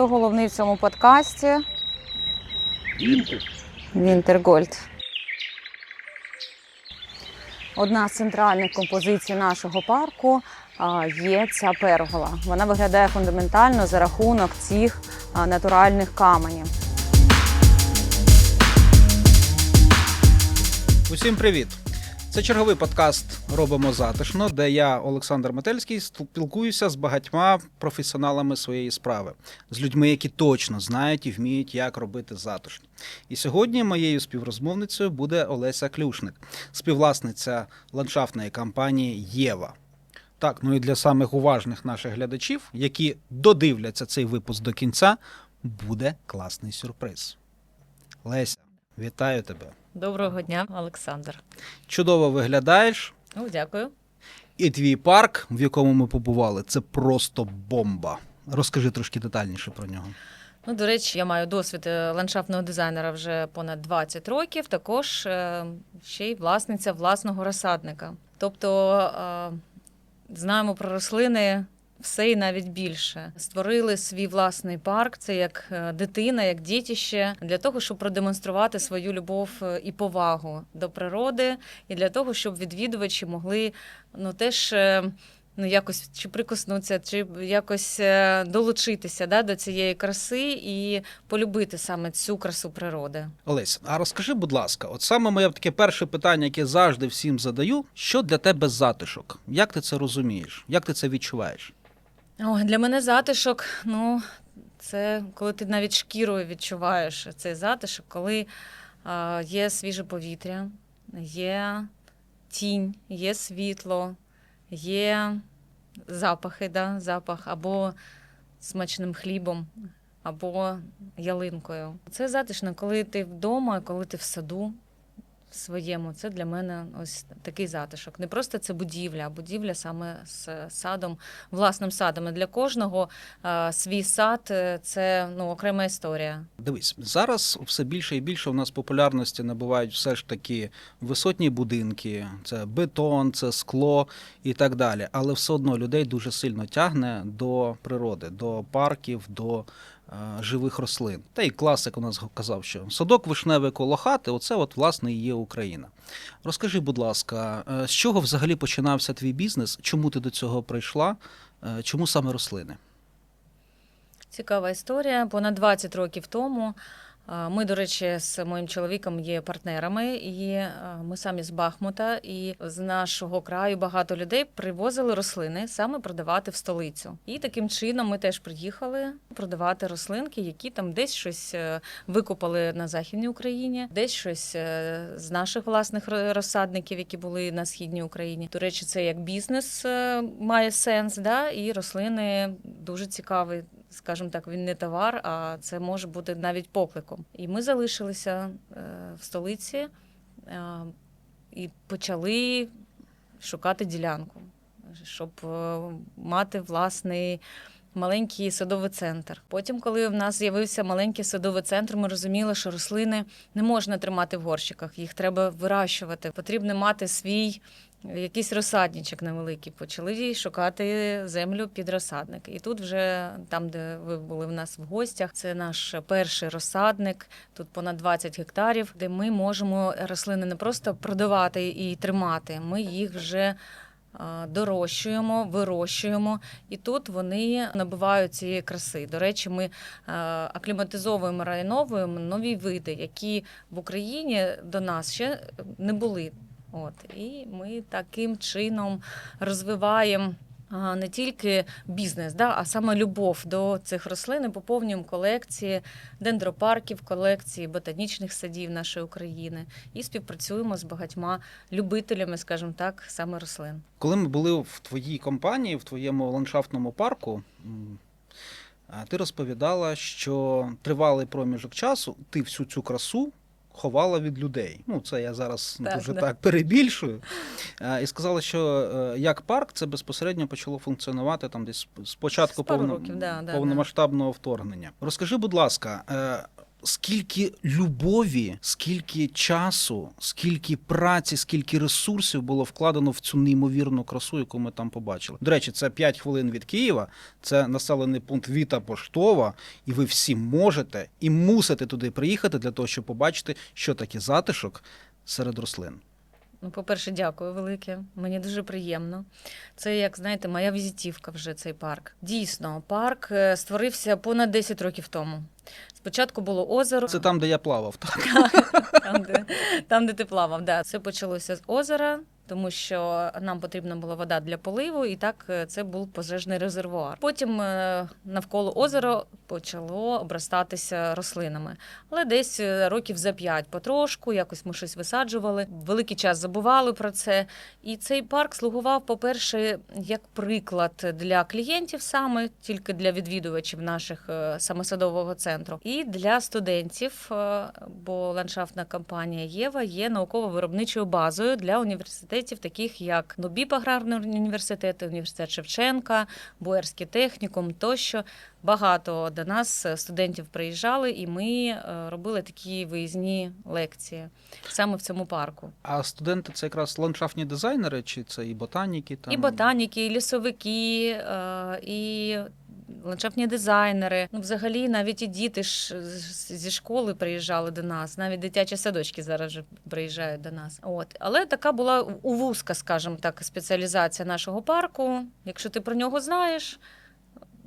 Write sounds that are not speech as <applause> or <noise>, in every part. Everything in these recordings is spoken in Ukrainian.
Хто головний в цьому подкасті? Вінтергольд. Одна з центральних композицій нашого парку є ця пергола. Вона виглядає фундаментально за рахунок цих натуральних каменів. Усім привіт! Це черговий подкаст Робимо затишно, де я, Олександр Метельський, спілкуюся з багатьма професіоналами своєї справи, з людьми, які точно знають і вміють, як робити затишно. І сьогодні моєю співрозмовницею буде Олеся Клюшник, співвласниця ландшафтної компанії Єва. Так, ну і для самих уважних наших глядачів, які додивляться цей випуск до кінця, буде класний сюрприз. Леся, вітаю тебе! Доброго дня, Олександр. Чудово виглядаєш. Ну, дякую. І твій парк, в якому ми побували, це просто бомба. Розкажи трошки детальніше про нього. Ну, до речі, я маю досвід е, ландшафтного дизайнера вже понад 20 років. Також е, ще й власниця власного розсадника. Тобто е, знаємо про рослини. Все і навіть більше створили свій власний парк. Це як е, дитина, як дітище, для того, щоб продемонструвати свою любов е, і повагу до природи, і для того, щоб відвідувачі могли ну теж е, ну якось чи прикоснутися, чи якось долучитися да, до цієї краси і полюбити саме цю красу природи. Олесь, а розкажи, будь ласка, от саме моє таке перше питання, яке завжди всім задаю: що для тебе затишок? Як ти це розумієш? Як ти це відчуваєш? Ой, для мене затишок, ну, це коли ти навіть шкірою відчуваєш цей затишок, коли е, є свіже повітря, є тінь, є світло, є запахи, да, запах або смачним хлібом, або ялинкою. Це затишно, коли ти вдома, коли ти в саду. Своєму це для мене ось такий затишок. Не просто це будівля, а будівля саме з садом, власним садом. І для кожного е, свій сад е, це ну окрема історія. Дивись, зараз все більше і більше у нас популярності набувають все ж таки висотні будинки, це бетон, це скло і так далі. Але все одно людей дуже сильно тягне до природи, до парків, до живих рослин. Та й класик у нас казав, що садок вишневий коло хати, оце от власне і є Україна. Розкажи, будь ласка, е, з чого взагалі починався твій бізнес? Чому ти до цього прийшла? Е, Чому саме рослини? Цікава історія. Понад 20 років тому. Ми, до речі, з моїм чоловіком є партнерами, і ми самі з Бахмута. І з нашого краю багато людей привозили рослини саме продавати в столицю. І таким чином ми теж приїхали продавати рослинки, які там десь щось е, викопали на західній Україні, десь щось е, з наших власних розсадників, які були на східній Україні. До речі, це як бізнес е, має сенс, да? і рослини дуже цікаві скажімо так, він не товар, а це може бути навіть покликом. І ми залишилися е, в столиці е, і почали шукати ділянку, щоб е, мати власний. Маленький садовий центр. Потім, коли в нас з'явився маленький садовий центр, ми розуміли, що рослини не можна тримати в горщиках, їх треба вирощувати. Потрібно мати свій якийсь розсадничок невеликий. Почали шукати землю під розсадник. І тут, вже там, де ви були в нас в гостях, це наш перший розсадник. Тут понад 20 гектарів, де ми можемо рослини не просто продавати і тримати. Ми їх вже Дорощуємо, вирощуємо, і тут вони набувають цієї краси. До речі, ми акліматизовуємо райновуємо нові види, які в Україні до нас ще не були. От і ми таким чином розвиваємо. Не тільки бізнес, да, а саме любов до цих рослин поповнюємо колекції дендропарків, колекції ботанічних садів нашої України і співпрацюємо з багатьма любителями, скажімо так, саме рослин. Коли ми були в твоїй компанії, в твоєму ландшафтному парку, ти розповідала, що тривалий проміжок часу ти всю цю красу ховала від людей. Ну, це я зараз Так, дуже да. так перебільшую. І сказала, що е, як парк це безпосередньо почало функціонувати там десь з початку повно- років, да, да, повномасштабного вторгнення. Розкажи, будь ласка. Скільки любові, скільки часу, скільки праці, скільки ресурсів було вкладено в цю неймовірну красу, яку ми там побачили. До речі, це 5 хвилин від Києва, це населений пункт Віта Поштова, і ви всі можете і мусите туди приїхати для того, щоб побачити, що таке затишок серед рослин. Ну, по-перше, дякую велике. Мені дуже приємно. Це, як знаєте, моя візитівка вже цей парк. Дійсно, парк е, створився понад 10 років тому. Спочатку було озеро. Це там, де я плавав. Так? <laughs> там, де, там, де ти плавав. Да. Це почалося з озера, тому що нам потрібна була вода для поливу, і так е, це був пожежний резервуар. Потім е, навколо озера почало обростатися рослинами. Але десь е, років за п'ять потрошку, якось ми щось висаджували. Великий час забували про це. І цей парк слугував, по-перше, як приклад для клієнтів саме, тільки для відвідувачів наших саме садового центру, і для студентів, е, бо ландшафтна компанія Єва є науково-виробничою базою для університетів, таких як Нобіп аграрний університет, університет Шевченка, Боярський технікум тощо. Багато до нас е, студентів приїжджали, і ми е, робили такі виїзні лекції саме в цьому парку. А студенти це якраз ландшафтні дизайнери, чи це і ботаніки? Там? І ботаніки, і лісовики, і ландшафтні дизайнери. Ну, взагалі, навіть і діти ж зі школи приїжджали до нас, навіть дитячі садочки зараз вже приїжджають до нас. От. Але така була у вузька, скажімо так, спеціалізація нашого парку. Якщо ти про нього знаєш.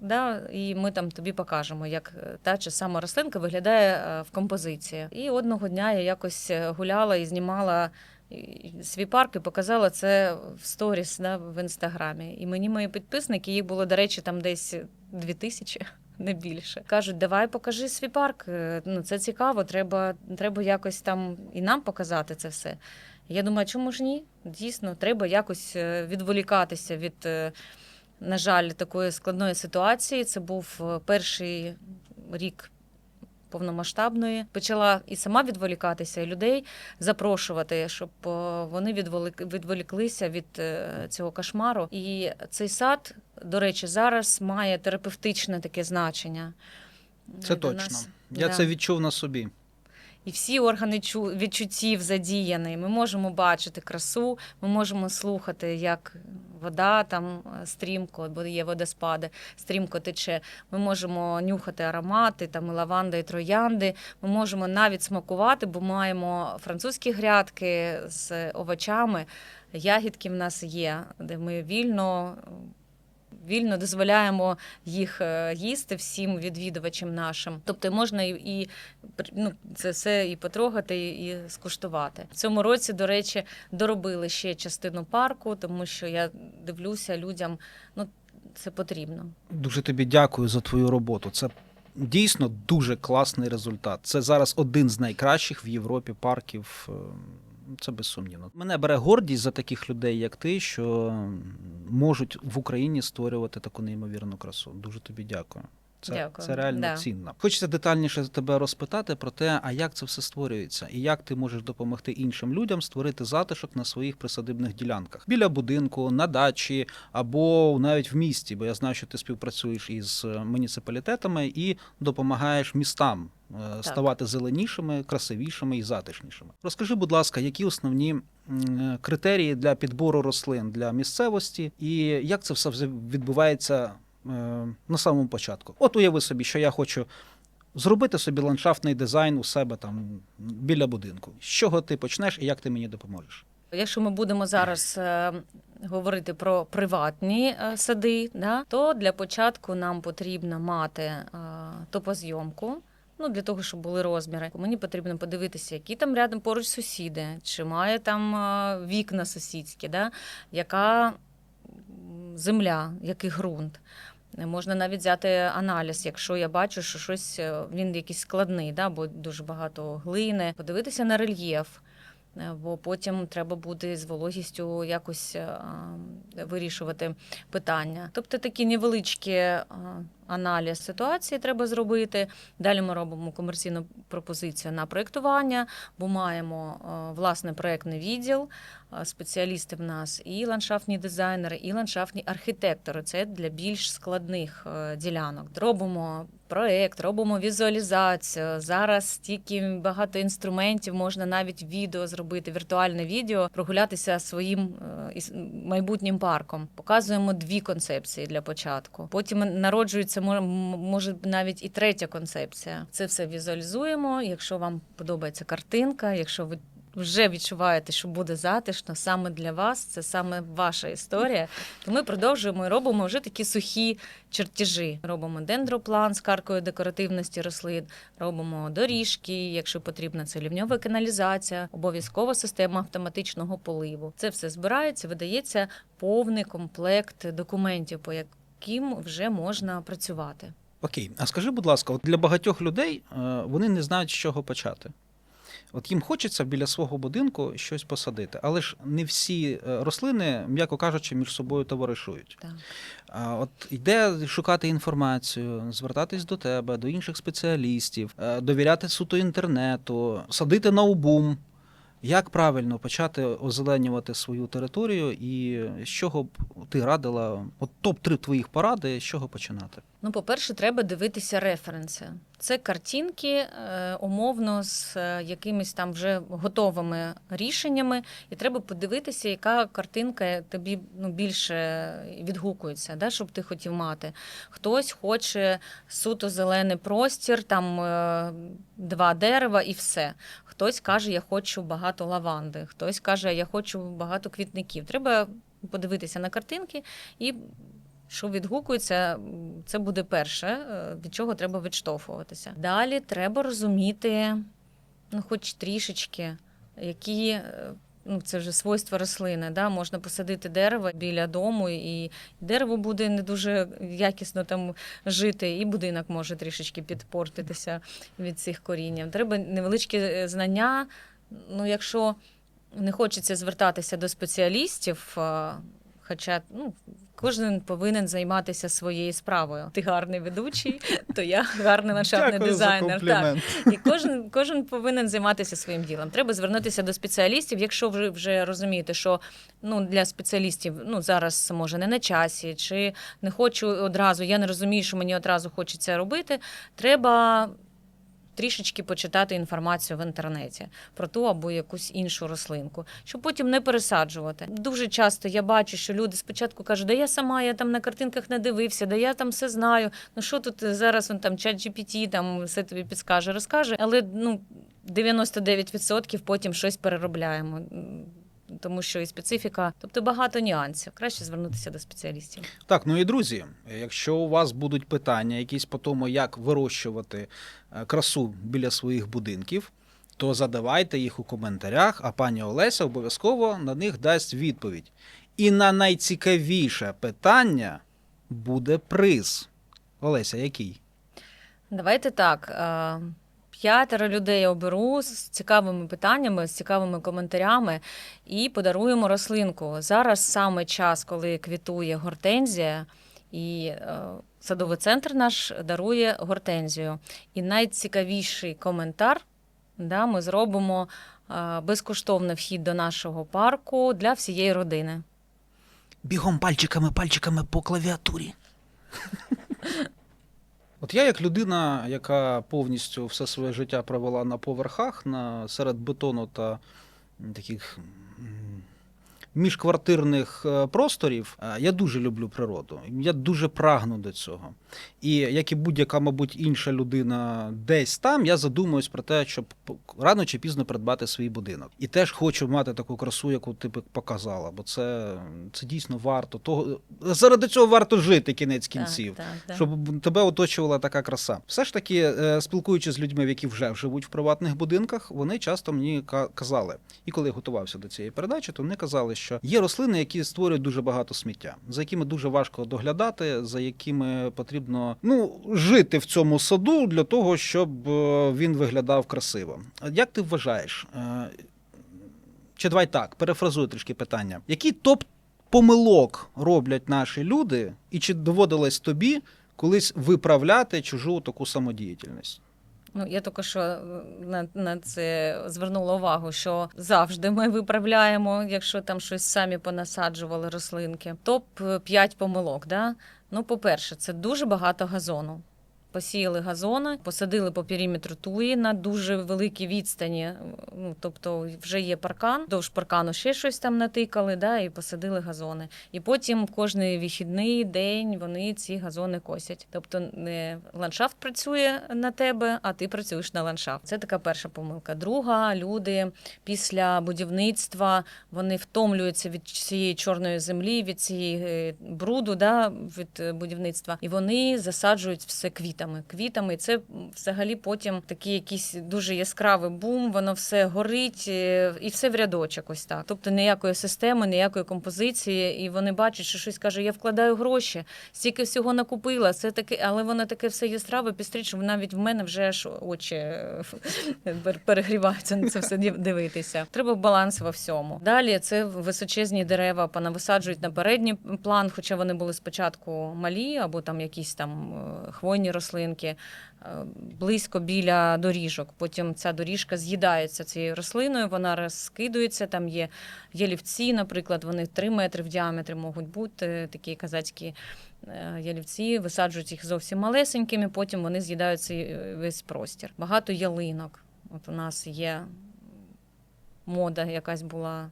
Да, і ми там тобі покажемо, як е, та чи сама рослинка виглядає е, в композиції. І одного дня я якось е, гуляла і знімала свій парк і показала це в сторіс да, в інстаграмі. І мені мої підписники, їх було, до речі, там десь дві тисячі. <laughs> Не більше кажуть, давай покажи свій парк. е, Ну це цікаво. Треба, треба якось там і нам показати це все. Я думаю, чому ж ні? Дійсно, треба якось е, відволікатися від, е, на жаль, такої складної ситуації. Це був перший рік повномасштабної. Почала і сама відволікатися, і людей запрошувати, щоб е, вони відволік- відволіклися від е, цього кошмару. І цей сад, до речі, зараз має терапевтичне таке значення. Це точно. нас. Я Да. це відчув на собі. І всі органи чу- відчуттів задіяні. Ми можемо бачити красу, ми можемо слухати, як вода там е, стрімко, бо є водоспади, стрімко тече. Ми можемо нюхати аромати, там і лаванда, і троянди. Ми можемо навіть смакувати, бо маємо французькі грядки з овочами. Ягідки в нас є, де ми вільно. Вільно дозволяємо їх е, їсти всім відвідувачам нашим. Тобто можна і, ну, це все і потрогати, і скуштувати. В цьому році, до речі, доробили ще частину парку, тому що я дивлюся людям, ну це потрібно. Дуже тобі дякую за твою роботу. Це дійсно дуже класний результат. Це зараз один з найкращих в Європі парків. Це безсумнівно. Мене бере гордість за таких людей, як ти, що можуть в Україні створювати таку неймовірну красу. Дуже тобі дякую. Це, Дякую. це реально Да. цінно. Хочеться детальніше тебе розпитати про те, а як це все створюється, і як ти можеш допомогти іншим людям створити затишок на своїх присадибних ділянках біля будинку, на дачі або навіть в місті. Бо я знаю, що ти співпрацюєш із е, муніципалітетами і допомагаєш містам е, ставати зеленішими, красивішими і затишнішими. Розкажи, будь ласка, які основні е, критерії для підбору рослин для місцевості, і як це все відбувається на самому початку? От уяви собі, що я хочу. Зробити собі ландшафтний дизайн у себе там біля будинку. З чого ти почнеш і як ти мені допоможеш? Якщо ми будемо зараз е, говорити про приватні е, сади, да, то для початку нам потрібно мати е, топозйомку. Ну, для того, щоб були розміри. Мені потрібно подивитися, які там рядом поруч сусіди, чи має там е, вікна сусідські, да, яка земля, який ґрунт. Можна навіть взяти аналіз, якщо я бачу, що щось е, він якийсь складний, да, бо дуже багато глини, подивитися на рельєф. Е, Бо потім треба буде з вологістю якось е, вирішувати питання. Тобто такі невеличкі аналіз ситуації треба зробити. Далі ми робимо комерційну пропозицію на проєктування, бо маємо власне проєктний відділ, спеціалісти в нас і ландшафтні дизайнери, і ландшафтні архітектори. Це для більш складних е, ділянок. Робимо проект, робимо візуалізацію. Зараз стільки багато інструментів, можна навіть відео зробити, віртуальне відео, прогулятися своїм е, майбутнім парком. Показуємо дві концепції для початку. Потім народжується може навіть і третя концепція. Це все візуалізуємо. Якщо вам подобається картинка, якщо ви вже відчуваєте, що буде затишно саме для вас, це саме ваша історія. То ми продовжуємо і робимо вже такі сухі чертежі. Робимо дендроплан з каркою декоративності рослин, робимо доріжки, якщо потрібна це лівньова каналізація, обов'язкова система автоматичного поливу. Це все збирається, видається повний комплект документів, по яким вже можна працювати. Окей, а скажи, будь ласка, от для багатьох людей е, вони не знають, з чого почати. От їм хочеться біля свого будинку щось посадити, але ж не всі е, рослини, м'яко кажучи, між собою товаришують. Так. От йде шукати інформацію, звертатись до тебе, до інших спеціалістів, е, довіряти суто інтернету, садити на обум. Як правильно почати озеленювати свою територію, і з чого б ти радила? От топ-3 твоїх поради, з чого починати? Ну, по-перше, треба дивитися референси. Це картинки е, умовно з е, якимись там вже готовими рішеннями, і треба подивитися, яка картинка тобі ну, більше відгукується, да, щоб ти хотів мати. Хтось хоче суто зелений простір, там е, два дерева і все. Хтось каже, я хочу багато лаванди, хтось каже, я хочу багато квітників. Треба подивитися на картинки і що відгукується, це буде перше, е, від чого треба відштовхуватися. Далі треба розуміти, ну, хоч трішечки, які. е, Ну, це вже свойства рослини. Да? Можна посадити дерево біля дому, і дерево буде не дуже якісно там жити, і будинок може трішечки підпортитися від цих коріння. Треба невеличкі е, знання. Ну, якщо не хочеться звертатися до спеціалістів, хоча ну, кожен повинен займатися своєю справою. Ти гарний ведучий, то я гарний <laughs> ландшафтний дизайнер. Так. І кожен, кожен повинен займатися своїм ділом. Треба звернутися до спеціалістів, якщо ви вже розумієте, що ну, для спеціалістів ну, зараз може не на часі, чи не хочу одразу, я не розумію, що мені одразу хочеться робити. Треба трішечки почитати інформацію в інтернеті про ту або якусь іншу рослинку, щоб потім не пересаджувати. Дуже часто я бачу, що люди спочатку кажуть, да я сама, я там на картинках не дивився, да я там все знаю. Ну що тут зараз он там чат GPT там все тобі підскаже, розкаже, але ну 99% потім щось переробляємо. Тому що і специфіка, тобто багато нюансів. Краще звернутися до спеціалістів. Так, ну і друзі, якщо у вас будуть питання якісь по тому, як вирощувати е, красу біля своїх будинків, то задавайте їх у коментарях, а пані Олеся обов'язково на них дасть відповідь. І на найцікавіше питання буде приз. Олеся, який? Давайте так. П'ятеро людей оберу з цікавими питаннями, з цікавими коментарями і подаруємо рослинку. Зараз саме час, коли квітує гортензія, і е, садовий центр наш дарує гортензію. І найцікавіший коментар да, ми зробимо е, безкоштовний вхід до нашого парку для всієї родини. Бігом пальчиками, пальчиками по клавіатурі. <laughs> От я, як людина, яка повністю все своє життя провела на поверхах, на серед бетону та таких міжквартирних е, просторів, е, я дуже люблю природу. Я дуже прагну до цього. І як і будь-яка, мабуть, інша людина десь там, я задумуюсь про те, щоб рано чи пізно придбати свій будинок. І теж хочу мати таку красу, яку ти б показала, бо це, це дійсно варто. Того, заради цього варто жити кінець кінців. Так, так, так. Щоб тебе оточувала така краса. Все ж таки, е, спілкуючись з людьми, які вже живуть в приватних будинках, вони часто мені ка- казали, і коли я готувався до цієї передачі, то вони казали, що є рослини, які створюють дуже багато сміття, за якими дуже важко доглядати, за якими потрібно ну жити в цьому саду для того, щоб е, він виглядав красиво. Як ти вважаєш? е, Чи давай так, перефразую трішки питання. Які топ помилок роблять наші люди, і чи доводилось тобі колись виправляти чужу таку самодіяльність? Ну, я тільки що е, на, на це звернула увагу, що завжди ми виправляємо, якщо там щось самі понасаджували рослинки. Топ 5 помилок. Да? Ну, по-перше, це дуже багато газону. Посіяли газони, посадили по периметру туї на дуже великій відстані. Ну, тобто вже є паркан, довж паркану ще щось там натикали, да, і посадили газони. І потім кожний вихідний день вони ці газони косять. Тобто не ландшафт працює на тебе, а ти працюєш на ландшафт. Це така перша помилка. Друга, люди після будівництва вони втомлюються від цієї чорної землі, від цієї е, бруду, да, від е, будівництва, і вони засаджують все квітами. Квітами, це взагалі потім такий якийсь дуже яскравий бум, воно все горить е, і все в рядочок. Ось так. Тобто ніякої системи, ніякої композиції, і вони бачать, що щось каже: я вкладаю гроші, стільки всього накупила. Це таке, але воно таке все яскраве, пістрить, що навіть в мене вже аж очі е, <laughs> перегріваються на це все дивитися. Треба баланс во всьому. Далі це височезні дерева понависаджують на передній план, хоча вони були спочатку малі або там якісь там е, хвойні рослинки е, близько біля доріжок. Потім ця доріжка з'їдається цією рослиною, вона розкидується. Там є ялівці, наприклад, вони 3 метри в діаметрі можуть бути такі казацькі е, ялівці, висаджують їх зовсім малесенькими, потім вони з'їдають цей е, весь простір. Багато ялинок. От у нас є мода, якась була.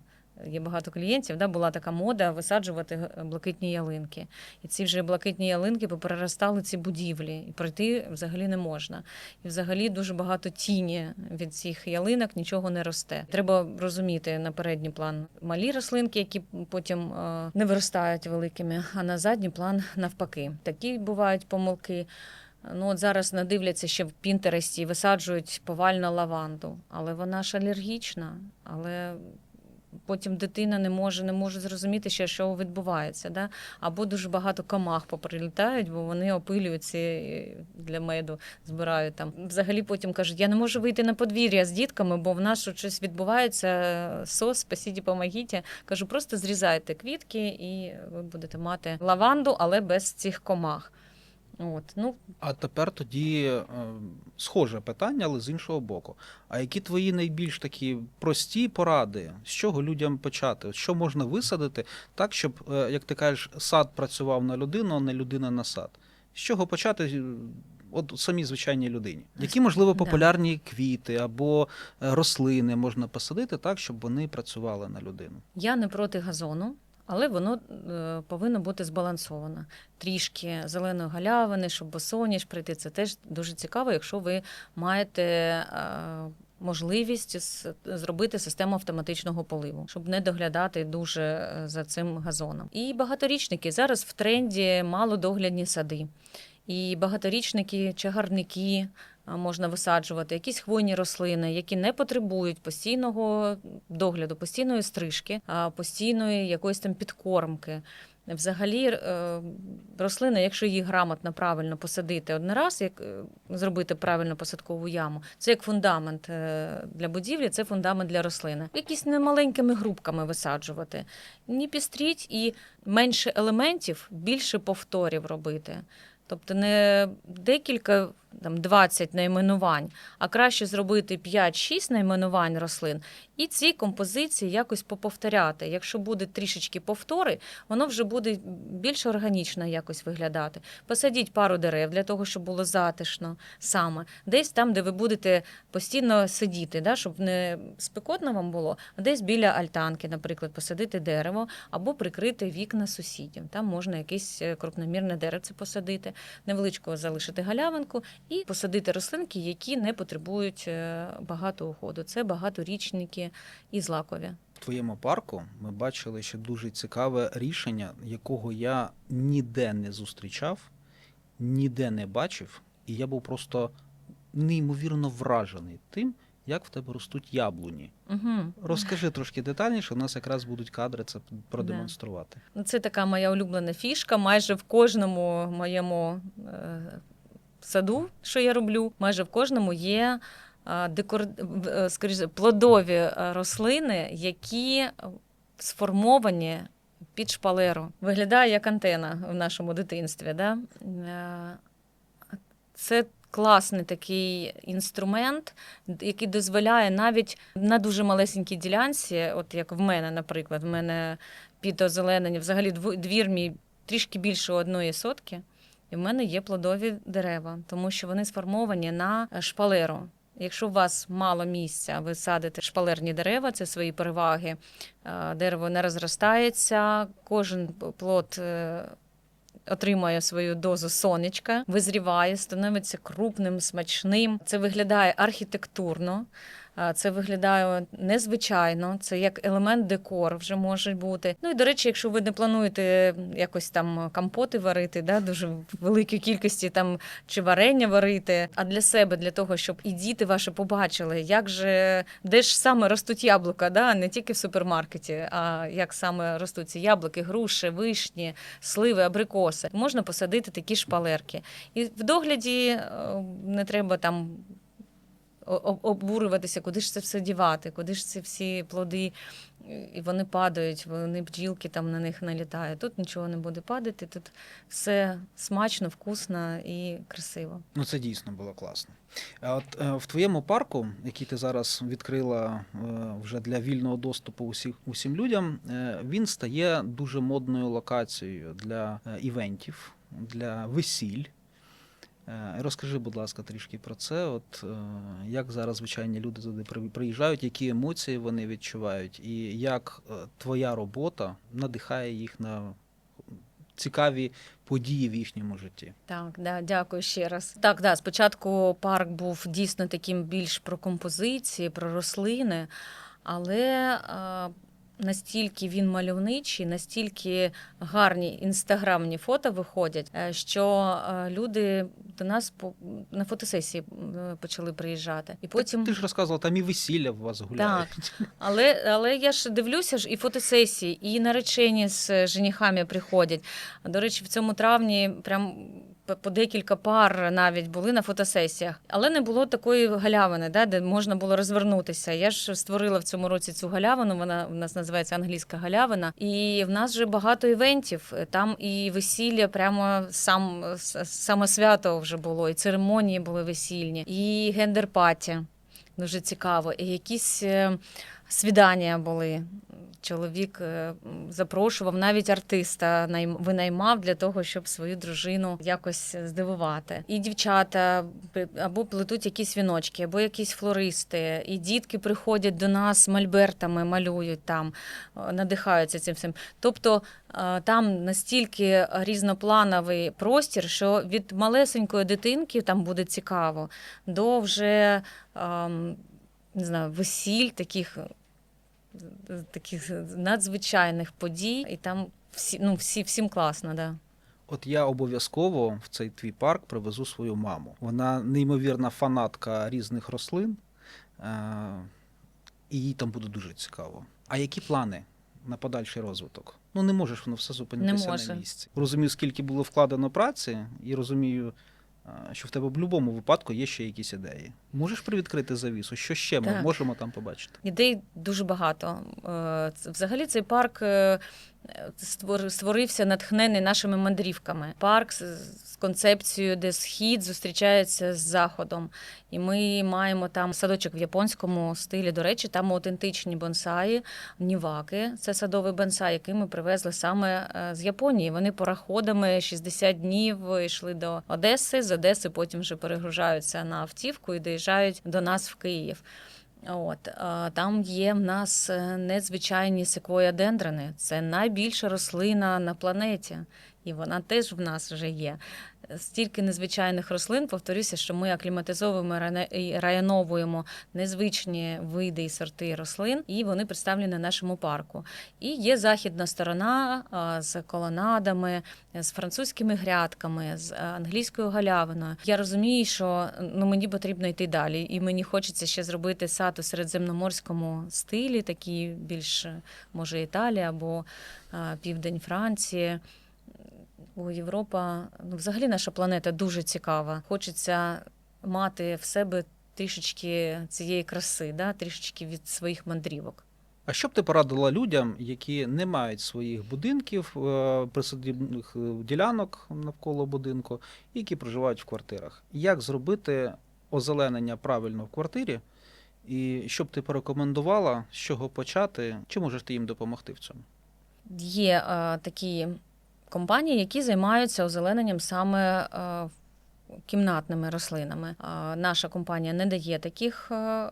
Є багато клієнтів, да, була така мода висаджувати блакитні ялинки. І ці вже блакитні ялинки попереростали ці будівлі, і пройти взагалі не можна. І взагалі дуже багато тіні від цих ялинок нічого не росте. Треба розуміти на передній план малі рослинки, які потім е, не виростають великими, а на задній план навпаки. Такі бувають помилки. Ну, от зараз надивляться ще в Пінтересті, висаджують повально лаванду, але вона ж алергічна, але потім дитина не може, не може зрозуміти ще, що відбувається. Да? Або дуже багато комах поприлітають, бо вони опилюють ці е, для меду, збирають там. Взагалі потім кажуть, я не можу вийти на подвір'я з дітками, бо в нас щось відбувається. Сос, спасіть, помогіть. Кажу, просто зрізайте квітки, і ви будете мати лаванду, але без цих комах. От, ну, А тепер тоді е, схоже питання, але з іншого боку. А які твої найбільш такі прості поради, з чого людям почати? Що можна висадити так, щоб, е, як ти кажеш, сад працював на людину, а не людина на сад? З чого почати? От самій звичайній людині. Які, можливо, Да. популярні квіти або е, рослини можна посадити так, щоб вони працювали на людину? Я не проти газону, але воно е, повинно бути збалансовано. Трішки зеленої галявини, щоб босоніж прийти. Це теж дуже цікаво, якщо ви маєте. е, Можливість зробити систему автоматичного поливу, щоб не доглядати дуже е, за цим газоном. І багаторічники зараз в тренді малодоглядні сади. І багаторічники, чагарники можна висаджувати, якісь хвойні рослини, які не потребують постійного догляду, постійної стрижки, постійної якоїсь там підкормки. Взагалі, е, рослина, якщо її грамотно правильно посадити один раз, як е, зробити правильно посадкову яму, це як фундамент е, для будівлі, це фундамент для рослини. Якісь немаленькими групками висаджувати. Не пістріть і менше елементів, більше повторів робити. Тобто не декілька там 20 найменувань, а краще зробити 5-6 найменувань рослин і ці композиції якось поповторяти. Якщо буде трішечки повтори, воно вже буде більш органічно якось виглядати. Посадіть пару дерев для того, щоб було затишно саме. Десь там, де ви будете постійно сидіти, да, щоб не спекотно вам було, а десь біля альтанки, наприклад, посадити дерево або прикрити вікна сусідям. Там можна якесь е, крупномірне деревце посадити, невеличко залишити галявинку і посадити рослинки, які не потребують е, багато уходу. Це багаторічники і злакові. В твоєму парку ми бачили ще дуже цікаве рішення, якого я ніде не зустрічав, ніде не бачив, і я був просто неймовірно вражений тим, як в тебе ростуть яблуні. Угу. Розкажи трошки детальніше, у нас якраз будуть кадри це продемонструвати. Ну, Це така моя улюблена фішка. Майже в кожному моєму е, саду, що я роблю, майже в кожному є е, декор... е, скоріше, плодові е, рослини, які сформовані під шпалеру. Виглядає як антена в нашому дитинстві. Да? Це класний такий інструмент, який дозволяє навіть на дуже малесенькій ділянці, от як в мене, наприклад, в мене під озеленення, взагалі двір мій трішки більше одної сотки. І в мене є плодові дерева, тому що вони сформовані на шпалеру. Якщо у вас мало місця, ви садите шпалерні дерева, це свої переваги. Е, Дерево не розростається, кожен плод е, отримує свою дозу сонечка, визріває, становиться крупним, смачним. Це виглядає архітектурно. Це виглядає незвичайно, це як елемент декору вже може бути. Ну і до речі, якщо ви не плануєте якось там компоти варити, да, дуже великій кількості там чи варення варити, а для себе, для того, щоб і діти ваші побачили, як же де ж саме ростуть яблука, да, не тільки в супермаркеті, а як саме ростуть ці яблуки, груші, вишні, сливи, абрикоси. Можна посадити такі шпалерки. І в догляді е, не треба там обурюватися, куди ж це все дівати, куди ж ці всі плоди, і вони падають, вони бджілки там на них налітають. Тут нічого не буде падати, тут все смачно, вкусно і красиво. Ну, це дійсно було класно. А от е, в твоєму парку, який ти зараз відкрила е, вже для вільного доступу усіх, усім людям, е, він стає дуже модною локацією для е, івентів, для весіль. Е, Розкажи, будь ласка, трішки про це. От е, як зараз звичайні люди туди при- приїжджають, які емоції вони відчувають, і як е, твоя робота надихає їх на цікаві події в їхньому житті. Так, да, дякую ще раз. Так, да, спочатку парк був дійсно таким більш про композиції, про рослини, але настільки він мальовничий, настільки гарні інстаграмні фото виходять, е, що е, люди до нас на фотосесії е, почали приїжджати. І потім Ти ж розказувала, там і весілля в вас гуляють. але, але я ж дивлюся ж і фотосесії, і наречені з женихами приходять. До речі, в цьому травні прям по- декілька пар навіть були на фотосесіях, але не було такої галявини, да, де можна було розвернутися. Я ж створила в цьому році цю галявину. Вона в нас називається англійська галявина. І в нас вже багато івентів. Там і весілля, прямо сам саме свято вже було, і церемонії були весільні, і гендер-паті. Дуже цікаво. І якісь е, свідання були. Чоловік е, запрошував навіть артиста, найм- винаймав для того, щоб свою дружину якось здивувати. І дівчата або плетуть якісь віночки, або якісь флористи. І дітки приходять до нас мольбертами, малюють там, надихаються цим всім. Тобто е, там настільки різноплановий простір, що від малесенької дитинки там буде цікаво, до вже не знаю, весіль таких, таких надзвичайних подій, і там всі, ну, всі, всім класно, да. От я обов'язково в цей твій парк привезу свою маму. Вона неймовірна фанатка різних рослин, е, і їй там буде дуже цікаво. А які плани на подальший розвиток? Ну не можеш воно все зупинитися Не може. на місці. Розумію, скільки було вкладено праці, і розумію, е, що в тебе в будь-якому випадку є ще якісь ідеї. Можеш привідкрити завісу? Що ще ми Так. можемо там побачити? Ідей дуже багато. Е, Взагалі цей парк е, створився натхнений нашими мандрівками. Парк з концепцією, де схід зустрічається з заходом. І ми маємо там садочок в японському стилі. До речі, там аутентичні бонсаї, ніваки. Це садовий бонсай, який ми привезли саме е, з Японії. Вони пораходами 60 днів йшли до Одеси. З Одеси потім вже перегружаються на автівку і доїжджають до нас в Київ. От там є в нас е, незвичайні секвоя-дендрини. Це найбільша рослина на планеті, і вона теж в нас вже є. Стільки незвичайних рослин, повторюся, що ми акліматизовуємо і районовуємо незвичні види і сорти рослин, і вони представлені на нашому парку. І є західна сторона з колонадами, з французькими грядками, з англійською галявиною. Я розумію, що ну мені потрібно йти далі, і мені хочеться ще зробити сад у середземноморському стилі, такий більш може Італія або південь Франції. Бо Європа, ну взагалі наша планета дуже цікава. Хочеться мати в себе трішечки цієї краси, да? трішечки від своїх мандрівок. А що б ти порадила людям, які не мають своїх будинків, е, присадибних е, ділянок навколо будинку, які проживають в квартирах? Як зробити озеленення правильно в квартирі? І що б ти порекомендувала, з чого почати? Чи можеш ти їм допомогти в цьому? Є е, такі компаній, які займаються озелененням саме е, кімнатними рослинами. Наша компанія не дає таких е, е,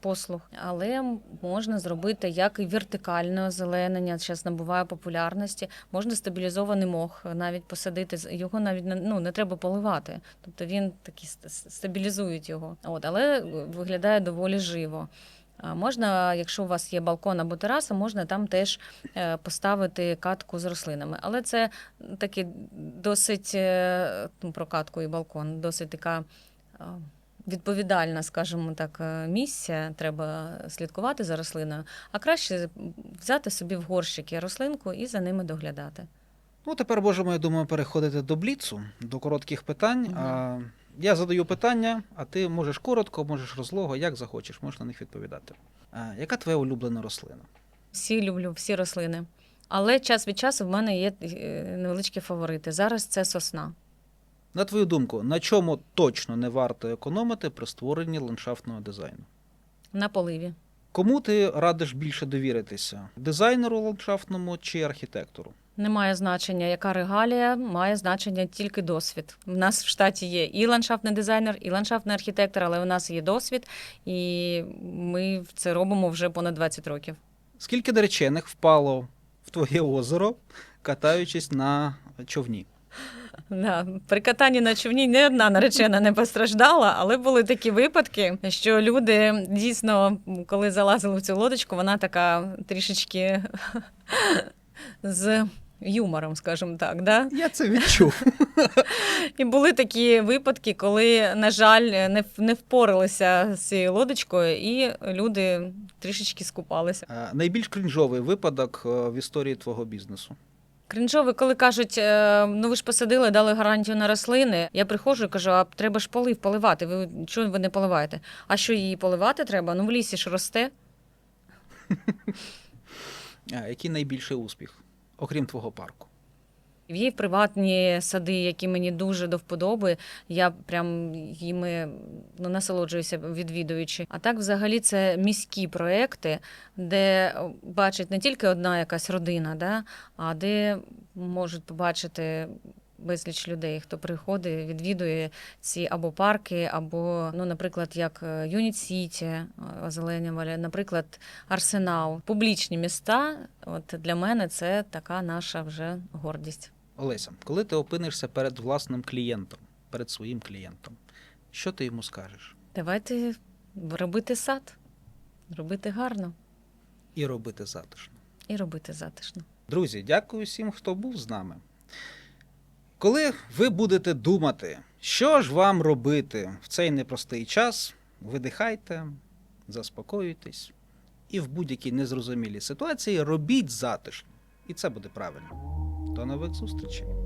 послуг, але можна зробити як і вертикальне озеленення. Зараз набуває популярності. Можна стабілізований мох навіть посадити. Його навіть ну, не треба поливати. Тобто він такі ст- ст- стабілізують його. От, але виглядає доволі живо. А Можна, якщо у вас є балкон або тераса, можна там теж е, поставити катку з рослинами. Але це таки досить е, ну, про катку і балкон, досить така відповідальна, скажімо так, е, місія. Треба слідкувати за рослиною. А краще взяти собі в горщики рослинку і за ними доглядати. Ну, тепер можемо, я думаю, переходити до бліцу, до коротких питань. Мгм. Я задаю питання, а ти можеш коротко, можеш розлого, як захочеш, можеш на них відповідати. А, яка твоя улюблена рослина? Всі люблю, всі рослини. Але час від часу в мене є е, невеличкі фаворити. Зараз це сосна. На твою думку, на чому точно не варто економити при створенні ландшафтного дизайну? На поливі. Кому ти радиш більше довіритися? Дизайнеру ландшафтному чи архітектору? Немає значення, яка регалія, має значення тільки досвід. У нас в штаті є і ландшафтний дизайнер, і ландшафтний архітектор, але у нас є досвід, і ми це робимо вже понад 20 років. Скільки наречених впало в твоє озеро, катаючись на човні? Да. При катанні на човні не одна наречена не постраждала, але були такі випадки, що люди дійсно, коли залазили в цю лодочку, вона така трішечки з юмором, скажімо так. Да? Я це відчув. <laughs> І були такі випадки, коли, на жаль, не, не впоралися з цією лодочкою, і люди трішечки скупалися. Е, Найбільш крінжовий випадок е, в історії твого бізнесу. Кринжові, коли кажуть, е, ну ви ж посадили, дали гарантію на рослини. Я приходжу і кажу, а треба ж полив поливати. Ви чого ви не поливаєте? А що її поливати треба? Ну в лісі ж росте. <laughs> А, який найбільший успіх, окрім твого парку? Є приватні сади, які мені дуже до вподоби. Я прям їми ну, насолоджуюся відвідуючи. А так, взагалі, це міські проекти, де бачить не тільки одна якась родина, да, а де можуть побачити. Безліч людей, хто приходить, відвідує ці або парки, або, ну, наприклад, як Юніт Сіті, озеленювали, наприклад, Арсенал. Публічні міста. От для мене це така наша вже гордість. Олеся, коли ти опинишся перед власним клієнтом, перед своїм клієнтом, що ти йому скажеш? Давайте робити сад, робити гарно І робити затишно. і робити затишно. Друзі, дякую всім, хто був з нами. Коли ви будете думати, що ж вам робити в цей непростий час, видихайте, заспокоюйтесь і в будь-якій незрозумілій ситуації робіть затишно. І це буде правильно. До нових зустрічей!